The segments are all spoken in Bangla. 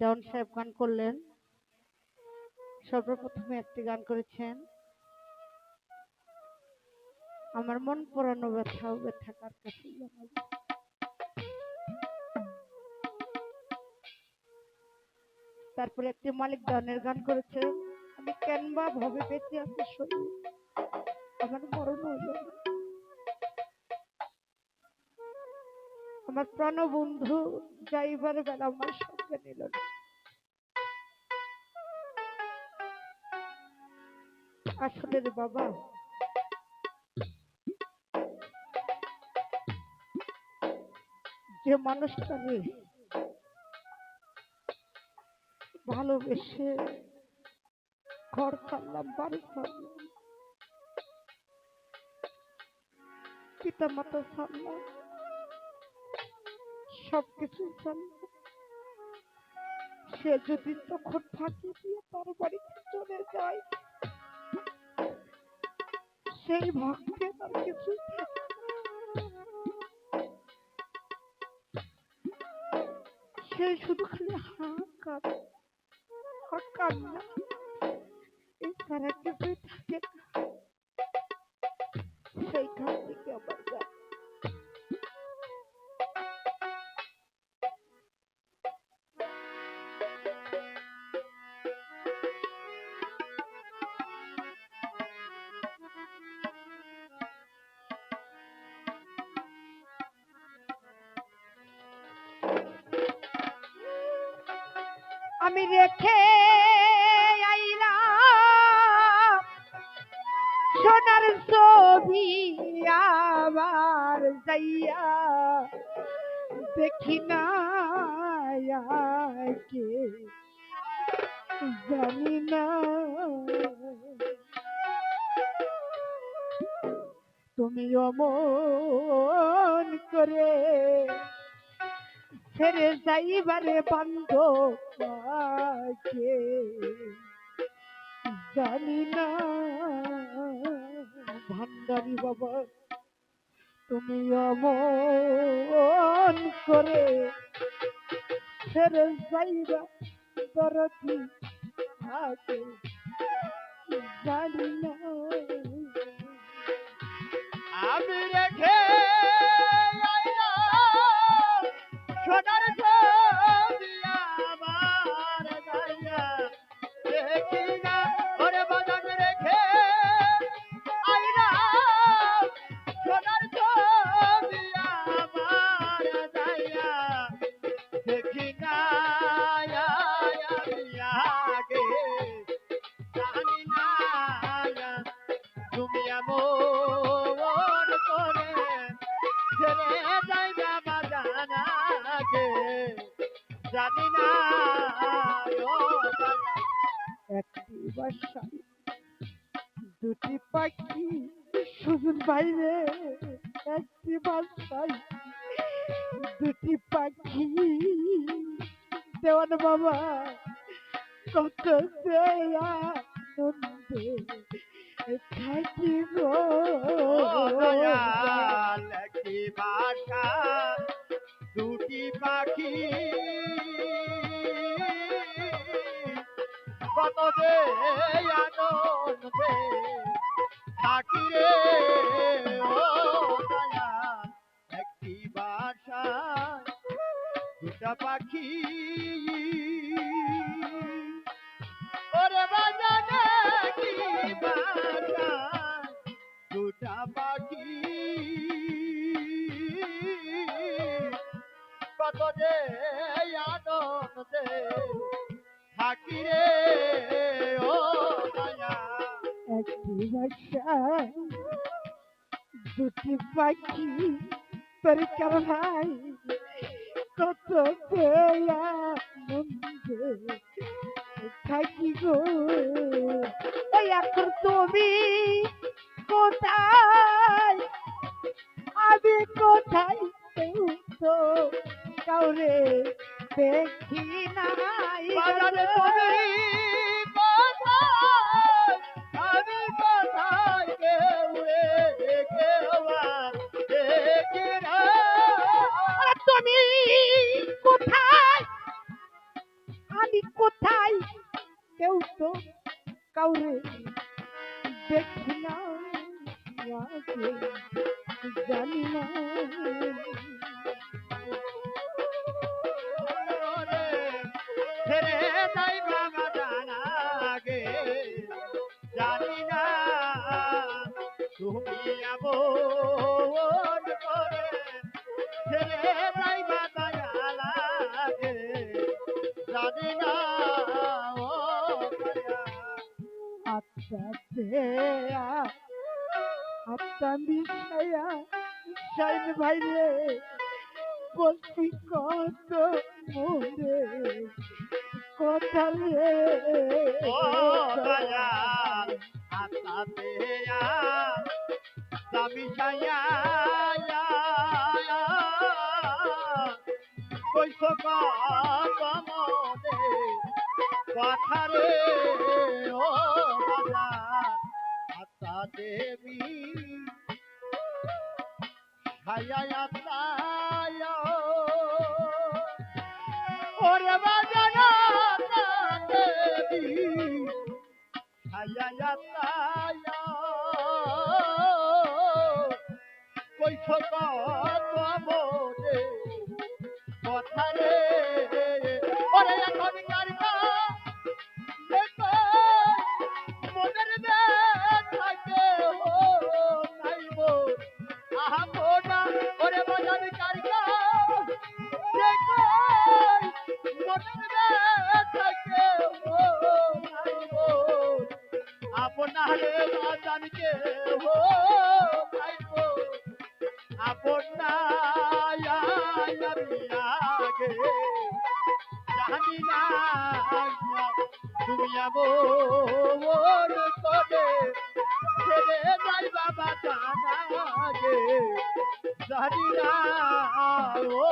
দেওয়ান সাহেব গান করলেন। সর্বপ্রথমে একটি গান করেছেন, আমার মন পড়ানো ব্যথা ব্যথা কার কাছে? তারপরে একটি মালিক গানের গান করেছে আমি কেন বা ভাবে বেঁচে আছি শরীর? আমার মরণ হইল আমার প্রাণ বন্ধু যাইবার বেলা আমার সঙ্গে নিল না। আসলে রে বাবা, যে মানুষটা নিয়ে ভালোবেসে ঘর ছাড়লাম, বাড়ি ছাড়লাম পিতা মাতা ছাড়লাম সবকিছু ছাড়লাম সে যদি তখন ফাঁকি দিয়ে তার বাড়িতে চলে যায়, সেই ভক্তে তার কিছু সে শুধু খালি হা কান হা কান্না এছাড়া কিছুই থাকে না। সোনার ছবি আবার যাইয়া দেখি না কে জানি না। তুমি অমন করে ছেড়ে যাইবারে বন্ধ জানি না, ভান্ডারি বাবা, তুমি অমন করে ছেড়ে যাইবা দরদি থাকে। জানি না। আমি রেখে একটি বাসায় দুটি পাখি শুধু বাইরে একটি বাসায়। দুটি পাখি দেওয়ান বাবা কত আনন্দে পাখি তোর ভাই কত আনন্দে থাকি গো। এখন তুমি কোথায়? আমি কোথায়? তো কাউরে দেখি কাউরে দেখি না জানি না জানি করে ছেড়ে যাই বাবা জানাগে জানি না দেয়া আত্মা মিশায়া সাইন ভাইরে বলছি, কত মনে কথা রে? দেয়া দামি ছায়া কইস কমনে কথা রে ও বাজার আত্মা দেবী। ছায়া আত্মা ওরে বাজার আত্মা দেবী। ছায়া তায়া কইছ কত জানি ও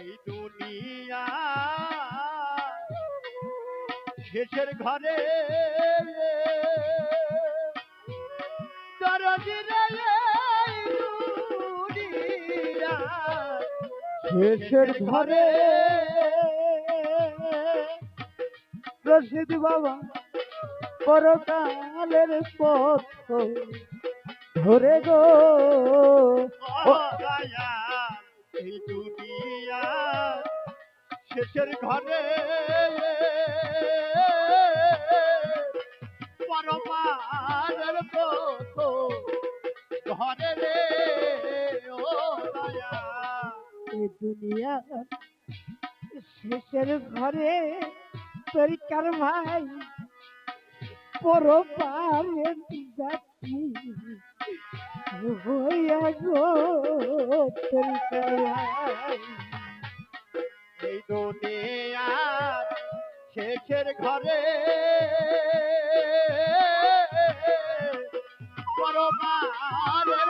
এই দুনিয়া শেষের ঘরে শেষের ঘরে রশিদ বাবা পরকালের পথ ধরে গো। শেষের ঘরে পরমানের পথ ঘরে রে ও দুনিয়া শেষের ঘরে তরিকার ভাই? পরপারে যাচ্ছি এই দুনিয়ার শেষের ঘরে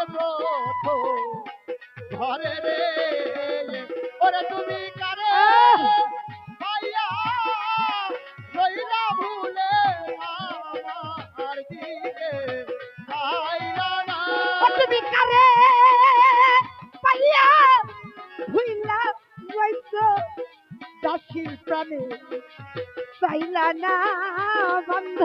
পথ ঘরে রে। ওরে তুমি না বন্ধ।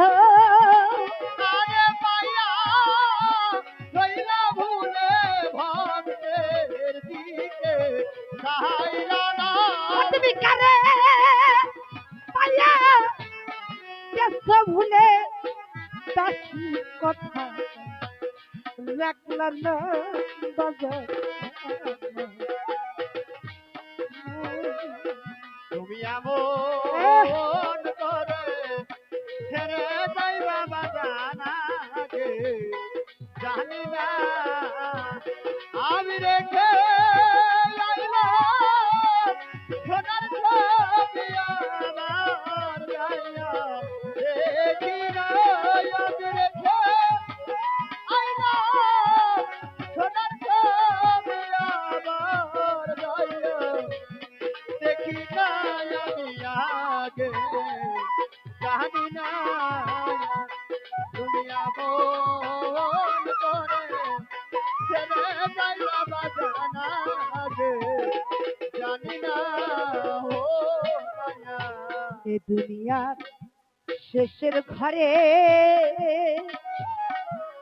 তুমি কারে? পাইয়া গেছো ভুলে দাসী কথা। রাখলা না বাজার জানি না। দুনিয়া দুনিয়ার শেষের ঘরে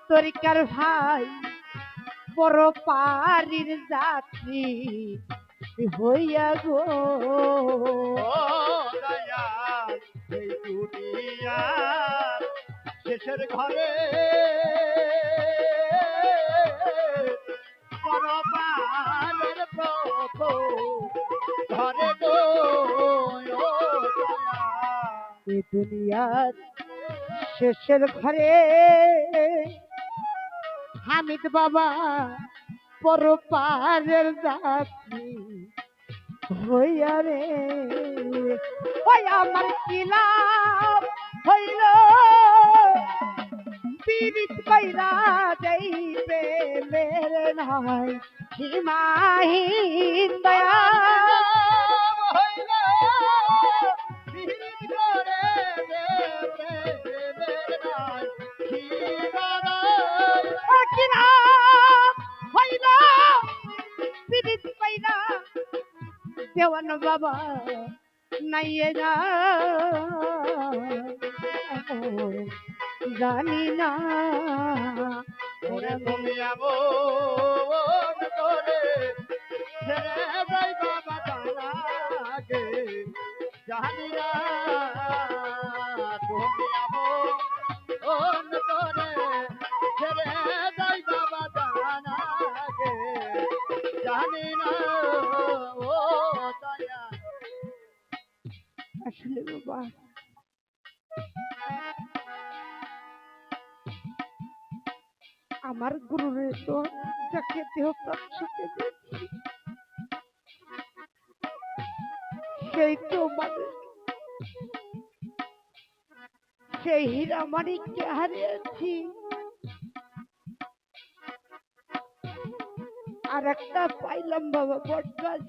তরিকার ভাই বড় পারির যাত্রী হইয়া গো। শেষের ঘরে। দুনিয়ার শেষের ঘরে হামিদ বাবা বড় পারের যাত্রী হইয়া রে। ওই আমার কিলাম হইল? পীড়িত কইরা যাইবে মেরে নাই সীমাহীন দয়া। দেওয়ান বাবা নাইয়ে যা জানি না। জানি না। তুমি এমন করে ছেড়ে যাই বাবা তারাকে জানি না। ও দয়া। আসলে বাবা আমার গুরুরে যাকে দেহ প্রাণ সেই তো সেই হীরা মানিককে হারিয়েছি। আর একটা পাইলাম বাবা বটগাছ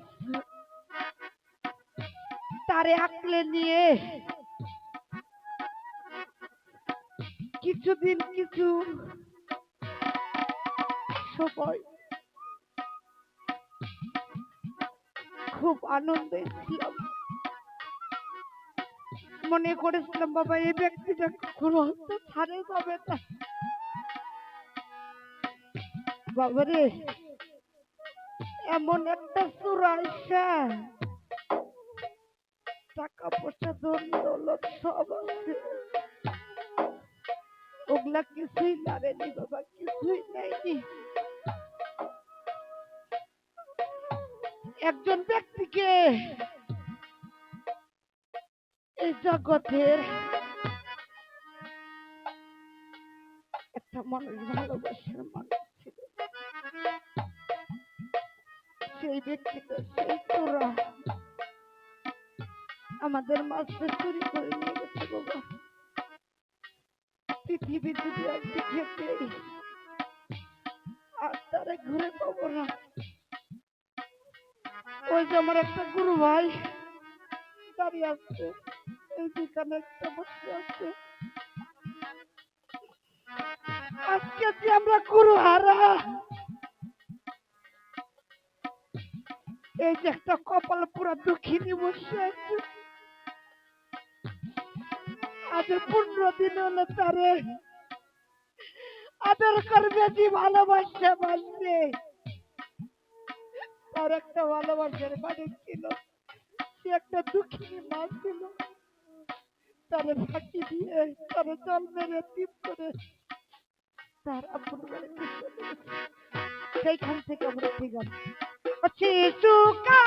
তারে আঁকলে নিয়ে কিছুদিন কিছু সময় খুব আনন্দে ছিলাম। মনে করেছিলাম, বাবা, এই ব্যক্তিটা কখনো হয়তো ছাড়ে যাবে না। বাবারে এমন একটা চুরাইশা টাকা পয়সা ধন দৌলত সব আছে। ওগুলা কিছুই লাগায়নি বাবা, কিছুই নেয়নি। একজন ব্যক্তিকে এই জগতের একটা মানুষ, ভালোবাসার মানুষ ছিল। সেই ব্যক্তিটা সেই তোরা আমাদের মাছটা চুরি করে নিয়ে গেছে বাবা। পৃথিবী যদি একদিকে পেয়ে আর তারা ঘুরে পাবো না। ওই যে আমার একটা গুরু ভাই দাঁড়িয়ে আছে, এই একটা বসে আছে। আজকে যে আমরা গুরু হারা। এই যে একটা কপাল পুরা দুঃখিনী বসে আছে। আজ পনেরো দিন হলো তারে। আদর করবে যে ভালোবাসা বাসবে তার একটা ভালোবাসার বাড়ি ছিল। সে একটা দুঃখিনী মা ছিল। তার ফাঁকি দিয়ে, তারে জল মেরে টিপ করে তার বাড়িতে সেইখান থেকে আমরা ঠিক আছে। শিশুকা